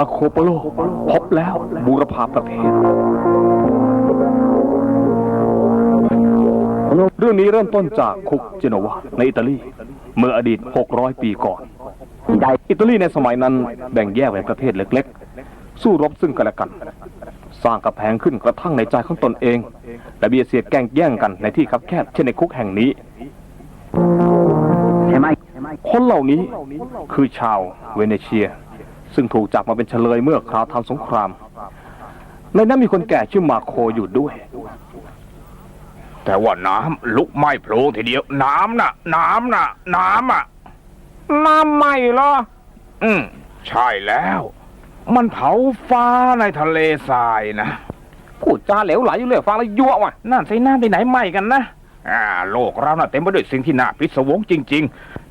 มาโคโปโลพบแล้วบูรพาประเทศ เรื่องนี้เริ่มต้นจากคุกเจโนวาในอิตาลี เมื่ออดีต 600 ปีก่อน อิตาลีในสมัยนั้นแบ่งแยกเป็นประเทศเล็กๆ สู้รบซึ่งกันและกัน สร้างกระแพงขึ้นกระทั่งในใจของตนเอง และเบียดเสียดแก่งแย่งกันในที่คับแคบเช่นในคุกแห่งนี้คนเหล่านี้คือชาวเวเนเชีย ซึ่งถูกจับมาเป็นเฉลยเมื่อคราวทำสงคราม ในนั้นมีคนแก่ชื่อมาโคอยู่ด้วย แต่ว่าน้ำลุกไหม้โพลงทีเดียว น้ำน่ะ น้ำน่ะ น้ำอะ น้ำไหมเหรอ อืมใช่แล้ว มันเผาฟ้าในทะเลทรายนะ พูดจาเหลวไหลอยู่เลยฟังแล้วยั่วว่ะนั่นใส่น้ำไปไหนไหม้กันนะ อ่า โลกเราน่ะเต็มไปด้วยสิ่งที่น่าพิศวงจริง ๆ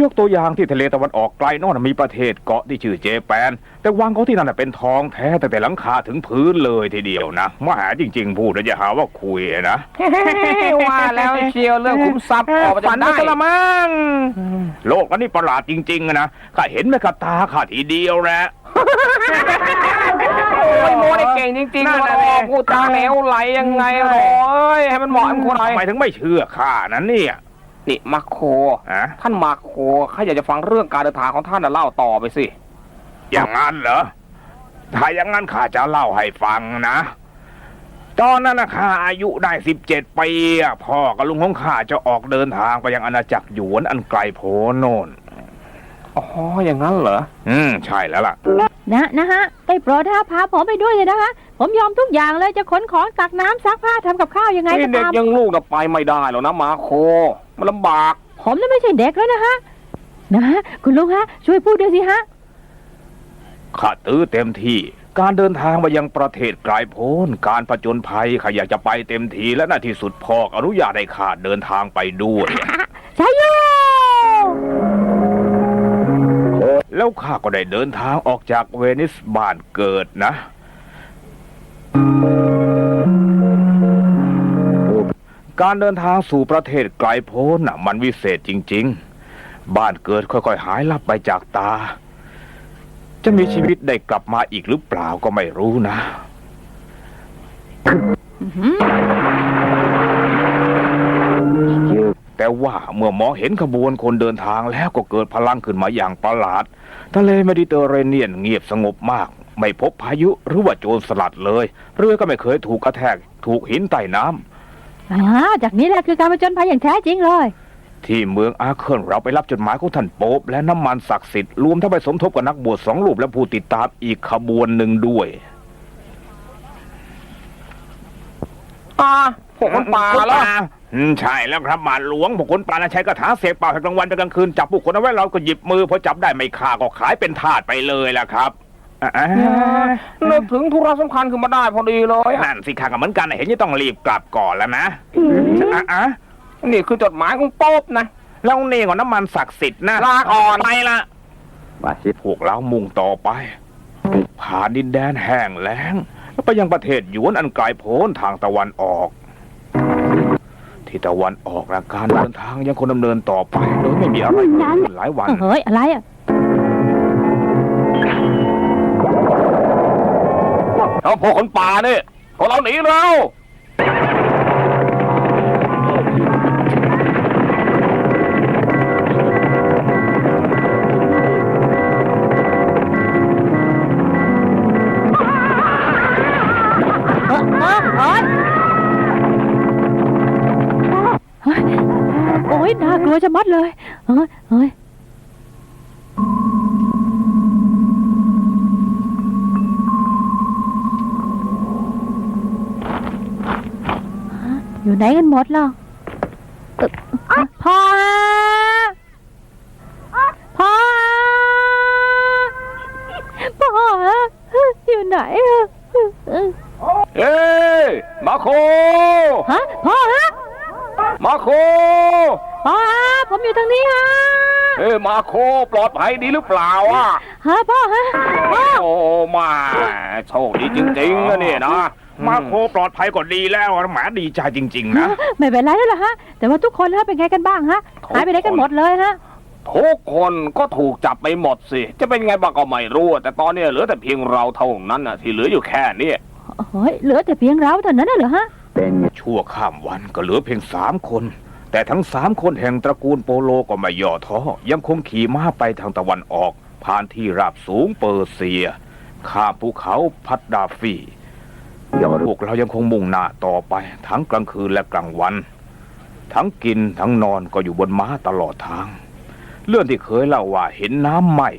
ยกตัวอย่างที่ทะเลตะวันออกไกลโน่นนะมีประเทศเกาะที่ชื่อเจแปน แต่วังเขาที่นั่นนะเป็นทองแท้แต่แต่หลังคาถึงพื้นเลยทีเดียวนะมาหาจริง ๆ พูดแล้วจะหาว่าคุยนะว่าแล้วเชียวเรื่องคุ้มทรัพย์ออกมาฝัจะนได้ไปซะละมั้งโลกอันนี้ประหลาดจริงๆอะนะข้าเห็นไหมกับตาข้าทีเดียวแหละโอ้ยโมได้เก่งจริงๆนั่นโอ้น่ะดิพูดจาเหลวไหลยังไงโอ้ยให้มันเหมาะให้มันคนไหนทำไมถึงไม่เชื่อข้านั้นเนี่ย นี่มาโคอะท่านมาโคข้าอยากจะฟังเรื่องการเดินทางของท่านน่ะเล่าต่อไปสิ อย่างนั้นเหรอ ถ้าอย่างนั้นข้าจะเล่าให้ฟังนะ ตอนนั้นนะข้าอายุได้สิบเจ็ดปีอะพ่อกับลุงของข้าจะออกเดินทางไปยังอาณาจักรหยวนอันไกลโพ้นโน่น อ๋อ อย่างนั้นเหรอ อืม ใช่แล้วล่ะ นะนะฮะได้โปรดนะพาผมไปด้วยเลยนะคะผมยอมทุกอย่างเลยจะขนของตักน้ำซักผ้าทำกับข้าวยังไงนี่ก็เด็กตามยังลูกน่ะไปไม่ได้หรอกนะมาโค มันลำบาก ผมน่ะไม่ใช่เด็กแล้วนะฮะ นะฮะคุณลุงฮะ ช่วยพูดด้วยสิฮะ ข้าตื้อเต็มที่ การเดินทางมายังประเทศไกลโพ้น การผจญภัยข้าอยากจะไปเต็มทีและน่าที่สุดพ่อก็อนุญาตให้ข้าเดินทางไปด้วย ใช่โยแล้วข้าก็ได้เดินทางออกจากเวนิสบ้านเกิดนะ การเดินทางสู่ประเทศไกลโพ้นน่ะมันวิเศษจริง ๆ บ้านเกิดค่อยๆ หายลับไปจากตา จะมีชีวิตได้กลับมาอีกหรือเปล่าก็ไม่รู้นะ แต่ว่าเมื่อมองเห็นขบวนคนเดินทางแล้วก็เกิดพลังขึ้นมาอย่างประหลาด ทะเลเมดิเตอร์เรเนียนเงียบสงบมาก ไม่พบพายุหรือว่าโจรสลัดเลย เรือก็ไม่เคยถูกกระแทก ถูกหินใต้น้ำ อ่าจากนี้แหละคือการผจญภัยอย่างแท้จริงเลย ที่เมืองอาเคิลเราไปรับจดหมายของท่านโป๊ปและน้ำมันศักดิ์สิทธิ์รวมทั้งไปสมทบกับนักบวชสองรูปและผู้ติดตามอีกขบวนหนึ่งด้วย อ่าพวกคนป่าแล้วอืมใช่แล้วครับบาทหลวงพวกคนป่านะใช้กระถาเสกเป่าให้กลางวันเป็นกลางคืนจับผู้คนเอาไว้เราก็หยิบมือพอจับได้ไม่ฆ่าก็ขายเป็นทาสไปเลยล่ะครับ อ่านึกถึงธุระสำคัญขึ้นมาได้พอดีเลยอะนั่นสิข้าก็เหมือนกันเห็นจะต้องรีบกลับก่อนแล้วนะอะอะนี่คือจดหมายของโป๊บนะแล้วนี่ก่อนน้ำมันศักดิ์สิทธิ์นะลาก่อนไปละพวกเรามุ่งต่อไป ผ่านดินแดนแห้งแล้งแล้วไปยังประเทศหยวนอันไกลโพ้นทางตะวันออก ที่ตะวันออกนะการเดินทางยังคงดำเนินต่อไปโดยไม่มีอะไรเกิดขึ้นหลายวันเฮ้ยอะไรอะ เอาพวกคนป่านี่พวกเราหนีแล้ว เออเออเอยเฮ้ยโอ้ยน่ากลัวจะมัดเลยเฮ้ยเฮ้ย อยู่ไหนกันหมดล่ะเอ่อพ่อฮะพ่อฮะพ่อฮะอยู่ไหนอะเอ้ยมาโคฮะพ่อฮะมาโคพ่อฮะผมอยู่ทางนี้ฮะเอ้ยมาโคปลอดภัยดีหรือเปล่าอะฮะพ่อฮะพ่อโอ้มาโชคดีจริงๆนะเนี่ยนะ มาโคปลอดภัยก็ดีแล้วหมาดีใจจริง ๆ นะ ไม่เป็นไรแล้วล่ะฮะ แต่ว่าทุกคนฮะเป็นไงกันบ้างฮะ หายไปไหนกันหมดเลยฮะ ทุกคนก็ถูกจับไปหมดสิ จะเป็นไงบ้างก็ไม่รู้ แต่ตอนนี้เหลือแต่เพียงเราเท่านั้นน่ะ ที่เหลืออยู่แค่นี้เฮ้ยเหลือแต่เพียงเราเท่านั้นน่ะเหรอฮะชั่วข้ามวันก็เหลือเพียงสามคน แต่ทั้งสามคนแห่งตระกูลโปโลก็ไม่ย่อท้อ ยังคงขี่ม้าไปทางตะวันออก ผ่านที่ราบสูงเปอร์เซีย ข้ามภูเขาพัดดาฟี พวกเรายังคงมุ่งหน้าต่อไป ทั้งกลางคืนและกลางวัน ทั้งกินทั้งนอนก็อยู่บนม้าตลอดทาง เรื่องที่เคยเล่าว่าเห็นน้ำไหม้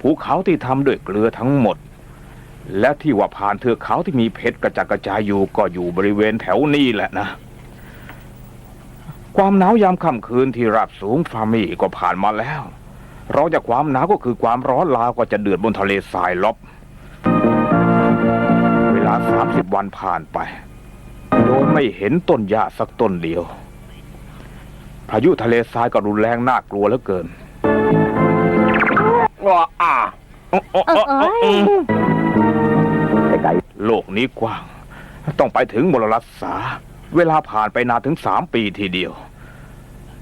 ภูเขาที่ทำด้วยเกลือทั้งหมด และที่ว่าผ่านเทือกเขาที่มีเพชรกระจัดกระจายอยู่ก็อยู่บริเวณแถวนี้แหละนะ ความหนาวยามค่ำคืนที่ราบสูงฟามีก็ผ่านมาแล้วรองจากความหนาวก็คือความร้อนลาวก็จะเดือดบนทะเลทรายลบ สามสิบวันผ่านไป โดยไม่เห็นต้นหญ้าสักต้นเดียว พายุทะเลทรายก็รุนแรงน่ากลัวเหลือเกินว่าอ่าเออเอ้ยโลกนี้กว้าง ต้องไปถึงมลรัศสาเวลาผ่านไปนานถึงสามปีทีเดียว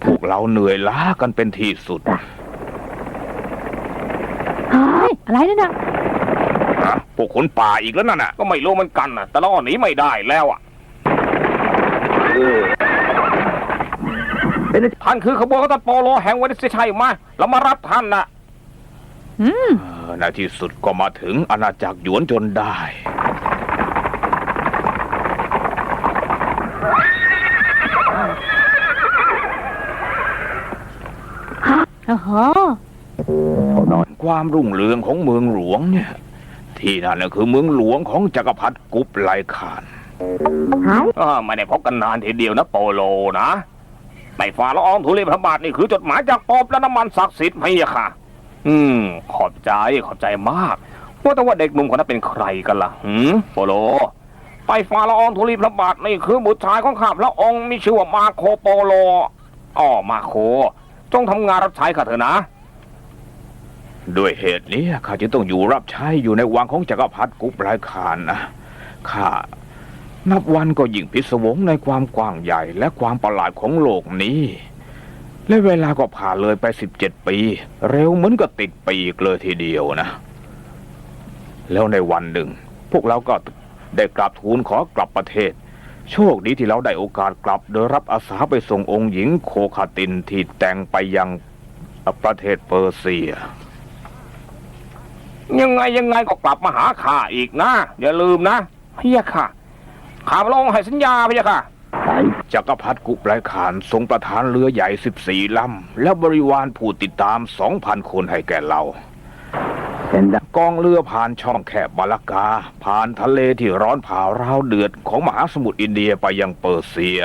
พวกเราเหนื่อยล้ากันเป็นที่สุดเฮ้ยอะไรนั่นน่ะฮะ พวกคนป่าอีกแล้วนั่นน่ะ ก็ไม่รู้เหมือนกันน่ะ แต่เราหนีไม่ได้แล้วอะท่านคือขบวนกษัตริย์โปโลแห่งเวนิสใช่ไหมเรามารับท่านน่ะอืมเออในที่สุดก็มาถึงอาณาจักรหยวนจนได้ โอ้โห ความรุ่งเรืองของเมืองหลวงเนี่ย ที่นั่นน่ะคือเมืองหลวงของจักรพรรดิกุบไลขานอ่าไม่ได้พบกันนานทีเดียวนะโปโลนะในฝ่าละอองธุลีพระบาทนี่คือจดหมายจากปอบและน้ำมันศักดิ์สิทธิ์พี่ค่ะ อืม ขอบใจขอบใจมากว่าแต่ว่าเด็กหนุ่มคนนั้นเป็นใครกันล่ะหืมโปโลไปฝ่าละอองธุลีพระบาทนี่คือบุตรชายของข้าพระองค์มีชื่อว่ามาโคโปโลอ๋อมาโค จงทำงานรับใช้ข้าเถอะนะ ด้วยเหตุนี้ข้าจึงต้องอยู่รับใช้อยู่ในวังของจักรพรรดิกุบไลขานนะข้านับวันก็ยิ่งพิศวงในความกว้างใหญ่และความประหลาดของโลกนี้ และเวลาก็ผ่านเลยไปสิบเจ็ดปี เร็วเหมือนกับติดปีกเลยทีเดียวนะ แล้วในวันหนึ่ง พวกเราก็ได้กราบทูลขอกลับประเทศ โชคดีที่เราได้โอกาสกลับ โดยรับอาสาไปส่งองค์หญิงโคคาตินที่แต่งไปยังประเทศเปอร์เซีย ยังไงยังไงก็กลับมาหาข้าอีกนะ อย่าลืมนะพี่ค่ะข้าพระองค์ให้สัญญาพี่ค่ะจักรพรรดิกุบไลขานทรงประทานเรือใหญ่14ลำ และบริวารผู้ติดตาม2,000คนให้แก่เรากองเรือผ่านช่องแคบบาลากา ผ่านทะเลที่ร้อนเผาราวเดือดของมหาสมุทรอินเดียไปยังเปอร์เซีย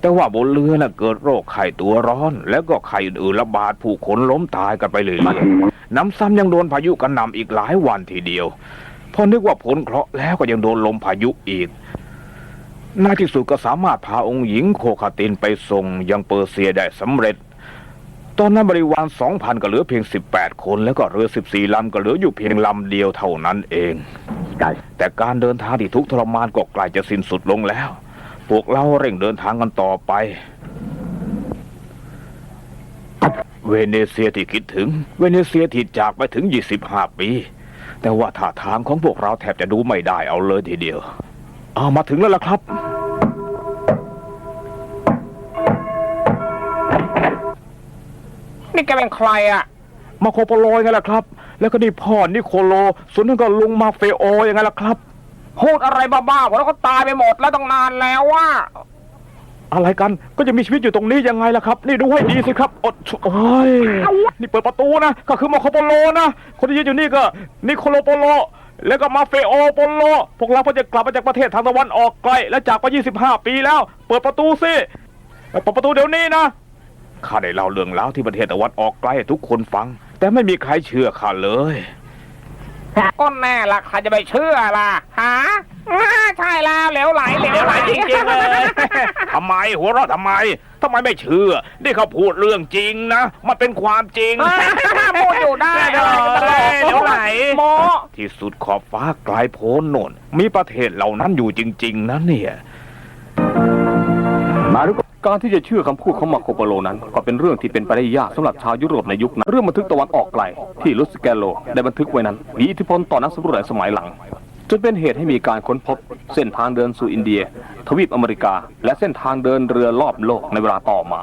แต่ว่าบนเรือน่ะเกิดโรคไข้ตัวร้อน แล้วก็ไข้อื่นๆระบาดผู้คนล้มตายกันไปเลยๆน้ำซ้ำยังโดนพายุกระหน่ำอีกหลายวันทีเดียว พอนึกว่าพ้นเคราะห์แล้วก็ยังโดนลมพายุอีกในที่สุดก็สามารถพาองค์หญิงโคคาตินไปส่งยังเปอร์เซียได้สำเร็จ ตอนนั้นบริวารสองพันก็เหลือเพียงสิบแปดคน แล้วก็เรือสิบสี่ลำก็เหลืออยู่เพียงลำเดียวเท่านั้นเอง แต่การเดินทางที่ทุกข์ทรมานก็ใกล้จะสิ้นสุดลงแล้ว พวกเราเร่งเดินทางกันต่อไป เวเนเซียที่คิดถึง เวเนเซียที่จากไปถึง 25 ปี แต่ว่าท่าทางของพวกเราแทบจะดูไม่ได้เอาเลยทีเดียวเอามาถึงแล้วล่ะครับ นี่แกเป็นใครอะมาโคโปโลยังไงล่ะครับ แล้วก็นี่พ่อนิโคโล ส่วนนั้นก็ลุงมาเฟโอยังไงล่ะครับ พูดอะไรบ้าๆผมแล้วก็ตายไปหมดแล้วต้องนานแล้วว่าอะไรกันก็จะมีชีวิตอยู่ตรงนี้ยังไงล่ะครับ นี่ดูให้ดีสิครับอดโอ้ยนี่เปิดประตูนะก็คือมาโคโปโลนะคนที่ยืนอยู่นี่ก็นิโคโลโปโลแล้วก็มาเฟโอโปโลพวกเราก็จะกลับมาจากประเทศทางตะวันออกไกลและจากไป 25 ปีแล้ว เปิดประตูสิเปิดประตูเดี๋ยวนี้นะข้าได้เล่าเรื่องราวที่ประเทศตะวันออกไกลให้ทุกคนฟัง แต่ไม่มีใครเชื่อข้าเลย ก็แน่ละใครจะไปเชื่อล่ะฮะอ่าใช่แล้วเหลวไหลเหลวไหลจริงๆเลย ทำไมหัวเราะทำไมทำไมไม่เชื่อ นี่เขาพูดเรื่องจริงนะ มันเป็นความจริงพูดอยู่ได้เดี๋ยวไหลโม ที่สุดขอบฟ้าไกลโพ้นโน่นมีประเทศเหล่านั้นอยู่จริง ๆนะเนี่ยก การที่จะเชื่อคำพูดของมาโคโปโลนั้น ก็เป็นเรื่องที่เป็นไปได้ยากสำหรับชาวยุโรปในยุคนั้นเรื่องบันทึกตะวันออกไกล ที่ลุสแกโลได้บันทึกไว้นั้นมีอิทธิพลต่อนักสำรวจในสมัยหลังจนเป็นเหตุให้มีการค้นพบ เส้นทางเดินสู่อินเดีย ทวีปอเมริกา และเส้นทางเดินเรือรอบโลกในเวลาต่อมา